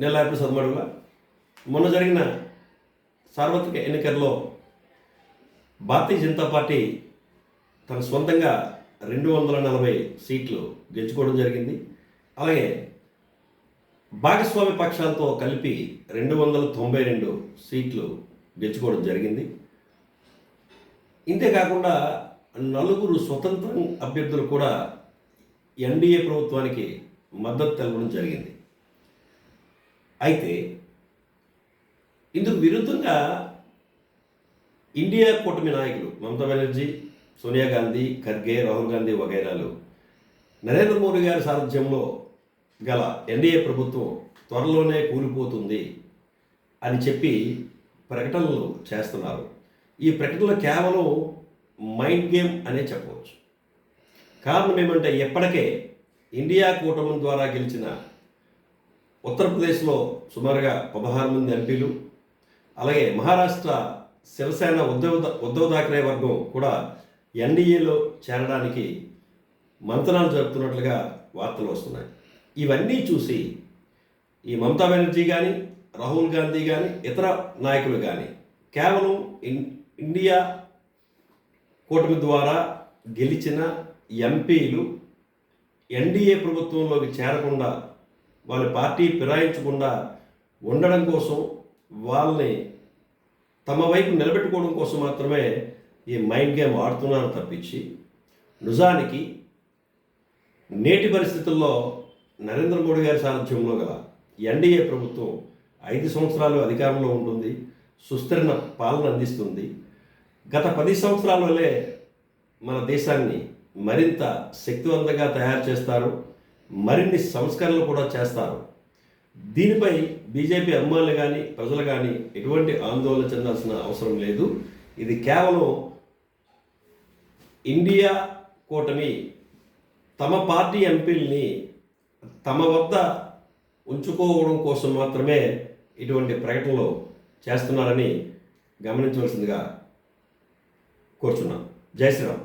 నెల్లాపు సదమడుగుల మొన్న జరిగిన సార్వత్రిక ఎన్నికల్లో భారతీయ జనతా పార్టీ తన సొంతంగా రెండు వందల నలభై సీట్లు గెలుచుకోవడం జరిగింది. అలాగే భాగస్వామి పక్షాలతో కలిపి రెండు వందల తొంభై రెండు సీట్లు గెలుచుకోవడం జరిగింది. ఇంతేకాకుండా నలుగురు స్వతంత్ర అభ్యర్థులు కూడా ఎన్డీఏ ప్రభుత్వానికి మద్దతు తెలపడం జరిగింది. అయితే ఇందుకు విరుద్ధంగా ఇండియా కూటమి నాయకులు మమతా బెనర్జీ సోనియా గాంధీ ఖర్గే రాహుల్ గాంధీ వగైరాలు నరేంద్ర మోడీ గారి సారథ్యంలో గల ఎన్డీఏ ప్రభుత్వం త్వరలోనే కూలిపోతుంది అని చెప్పి ప్రకటనలు చేస్తున్నారు. ఈ ప్రకటనలు కేవలం మైండ్ గేమ్ అనే చెప్పవచ్చు. కారణం ఏమంటే ఎప్పటికే ఇండియా కూటమి ద్వారా గెలిచిన ఉత్తరప్రదేశ్లో సుమారుగా పదహారు మంది ఎంపీలు అలాగే మహారాష్ట్ర శివసేన ఉద్ధవ్ ఉద్ధవ్ థాకరే వర్గం కూడా ఎన్డీఏలో చేరడానికి మంతనాలు జరుపుతున్నట్లుగా వార్తలు వస్తున్నాయి. ఇవన్నీ చూసి ఈ మమతా బెనర్జీ కానీ రాహుల్ గాంధీ కానీ ఇతర నాయకులు కానీ కేవలం ఇన్ ఇండియా కూటమి ద్వారా గెలిచిన ఎంపీలు ఎన్డీఏ ప్రభుత్వంలోకి చేరకుండా వాళ్ళ పార్టీ ఫిరాయించకుండా ఉండడం కోసం వాళ్ళని తమ వైపు నిలబెట్టుకోవడం కోసం మాత్రమే ఈ మైండ్ గేమ్ ఆడుతున్నారు తప్పించి నిజానికి నేటి పరిస్థితుల్లో నరేంద్ర మోడీ గారి సారథ్యంలో గల ఎన్డీఏ ప్రభుత్వం ఐదు సంవత్సరాలు అధికారంలో ఉంటుంది సుస్థిరణ పాలన అందిస్తుంది. గత పది సంవత్సరాల వల్లే మన దేశాన్ని మరింత శక్తివంతంగా తయారు చేస్తారు. మరిన్ని సంస్కరణలు కూడా చేస్తారు. దీనిపై బీజేపీ అభిమానులు కానీ ప్రజలు కానీ ఎటువంటి ఆందోళన చెందాల్సిన అవసరం లేదు. ఇది కేవలం ఇండియా కూటమి తమ పార్టీ ఎంపీల్ని తమ వద్ద ఉంచుకోవడం కోసం మాత్రమే ఇటువంటి ప్రకటనలు చేస్తున్నారని గమనించవలసిందిగా కోరుచున్నాం. జై శ్రీరామ్.